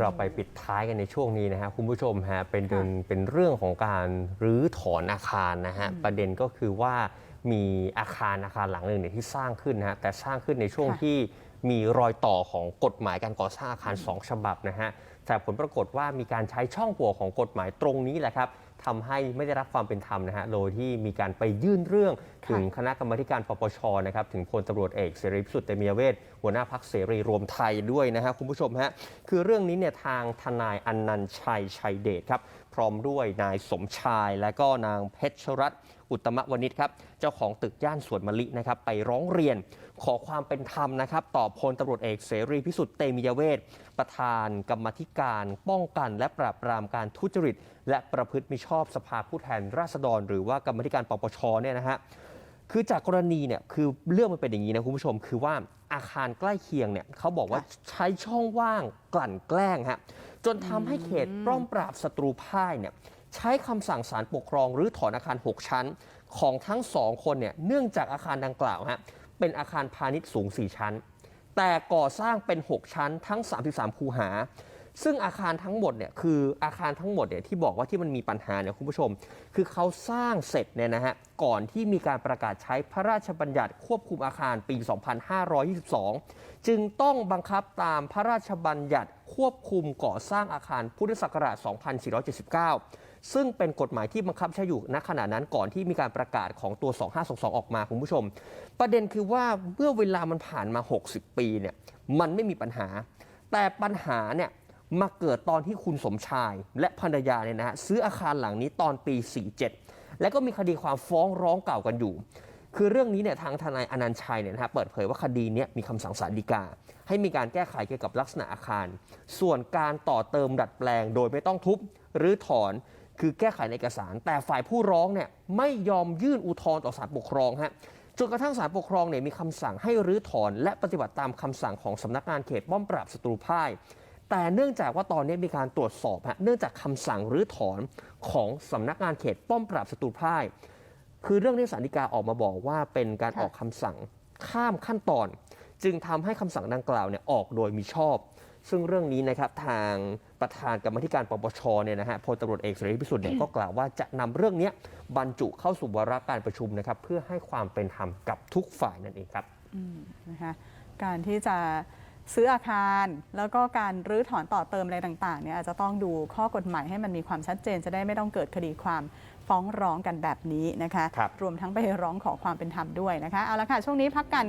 เราไปปิดท้ายกันในช่วงนี้นะฮะคุณผู้ชมฮะเป็นเรื่องค่ะเป็นเรื่องของการรื้อถอนอาคารนะฮะอืมประเด็นก็คือว่ามีอาคารอาคารหลังหนึ่งเนี่ยที่สร้างขึ้นนะฮะแต่สร้างขึ้นในช่วงค่ะที่ มีรอยต่อของกฎหมายการก่อสร้างอาคารสองฉบับนะฮะแต่ผลปรากฏว่ามีการใช้ช่องโหว่ของกฎหมายตรงนี้แหละครับทำให้ไม่ได้รับความเป็นธรรมนะฮะโดยที่มีการไปยื่นเรื่องค่ะถึงคณะกรรมาธิการปปชนะครับถึงพลตำรวจเอกเสรีพิสุทธิ์เตมียเวทหัวหน้าพักเสรีรวมไทยด้วยนะฮะคุณผู้ชมฮะคือเรื่องนี้เนี่ยทางทนายอนันต์ชัยชัยเดชครับพร้อมด้วยนายสมชายและก็นางเพชรรัตน์ อุตตมวณิชครับเจ้าของตึกย่านสวนมะลินะครับไปร้องเรียนขอความเป็นธรรมนะครับต่อพลตำรวจเอกเสรีพิสุทธิ์เตมียเวทประธานกรรมธิการป้องกัน และปราบปรามการทุจริต และประพฤติมิชอบสภาผู้แทนราษฎร หรือว่ากรรมธิการปปชเนี่ยนะฮะคือจากกรณีเนี่ยคือเรื่องมันเป็นอย่างนี้นะคุณผู้ชม คือว่าอาคารใกล้เคียงเนี่ยเขาบอกว่าใช้ช่องว่างกลั่นแกล้งฮะจนทำให้เขตป้อมปราบศัตรูพ่ายเนี่ย ใช้คำสั่งศาลปกครองหรือถอนอาคาร 6 ชั้น ของทั้งสองคนเนี่ยเนื่องจากอาคารดังกล่าวฮะเป็นอาคารพาณิชย์สูง 4 ชั้น แต่ก่อสร้างเป็น 6 ชั้นทั้ง 33 คูหา ซึ่งอาคารทั้งหมดเนี่ยคืออาคารทั้งหมดเนี่ยที่บอกว่าที่มันมีปัญหาเนี่ยคุณผู้ชม คือเขาสร้างเสร็จเนี่ยนะฮะก่อนที่มีการประกาศใช้พระราชบัญญัติควบคุมอาคารปี 2522 จึงต้องบังคับตามพระราชบัญญัติควบคุมก่อสร้างอาคารพุทธศักราช 2479 ซึ่งเป็นกฎหมายที่บังคับใช้อยู่ณขณะนั้นก่อนที่มีการประกาศของตัว 2522 ออกมาคุณผู้ชม ประเด็นคือว่าเมื่อเวลามันผ่านมา 60 ปีเนี่ยมันไม่มีปัญหา แต่ปัญหาเนี่ยมาเกิดตอนที่คุณสมชายและภรรยาเนี่ยนะฮะซื้ออาคารหลังนี้ตอนปี 47 แล้วก็มีคดีความฟ้องร้องเก่ากันอยู่ คือเรื่องนี้เนี่ยทางทนายอนันต์ชัยเนี่ยนะฮะเปิดเผยว่าคดีนี้มีคำสั่งศาลฎีกา ให้มีการแก้ไขเกี่ยวกับลักษณะอาคาร ส่วนการต่อเติมดัดแปลงโดยไม่ต้องทุบหรือถอน คือแก้ไขในเอกสาร แต่ฝ่ายผู้ร้องเนี่ยไม่ยอมยื่นอุทธรณ์ต่อศาลปกครองฮะจนกระทั่งศาลปกครองเนี่ยมีคำสั่งให้รื้อถอนและปฏิบัติตามคำสั่งของสำนักงานเขตป้อมปราบศัตรูพ่ายแต่เนื่องจากว่าตอนนี้มีการตรวจสอบฮะเนื่องจากคำสั่งรื้อถอนของสำนักงานเขตป้อมปราบศัตรูพ่าย คือเรื่องที่ศาลฎีกาออกมาบอกว่าเป็นการออกคำสั่งข้ามขั้นตอน จึงทำให้คำสั่งดังกล่าวเนี่ยออกโดยมิชอบ ซึ่งเรื่องนี้นะครับทางประธานกรรมาธิการปปชเนี่ยนะฮะพลตำรวจเอกเสรีพิสุทธิ์เนี่ยก็กล่าวว่าจะนำเรื่องเนี้ยบรรจุเข้าสู่วาระการประชุมนะครับเพื่อให้ความเป็นธรรมกับทุกฝ่ายนั่นเองครับนะคะการที่จะซื้ออาคาร แล้วก็การรื้อถอนต่อเติมอะไรต่างๆเนี่ยอาจจะต้องดูข้อกฎหมายให้มันมีความชัดเจนจะได้ไม่ต้องเกิดคดีความฟ้องร้องกันแบบนี้นะคะครับรวมทั้งไปร้องขอความเป็นธรรมด้วยนะคะเอาละค่ะช่วงนี้พักกัน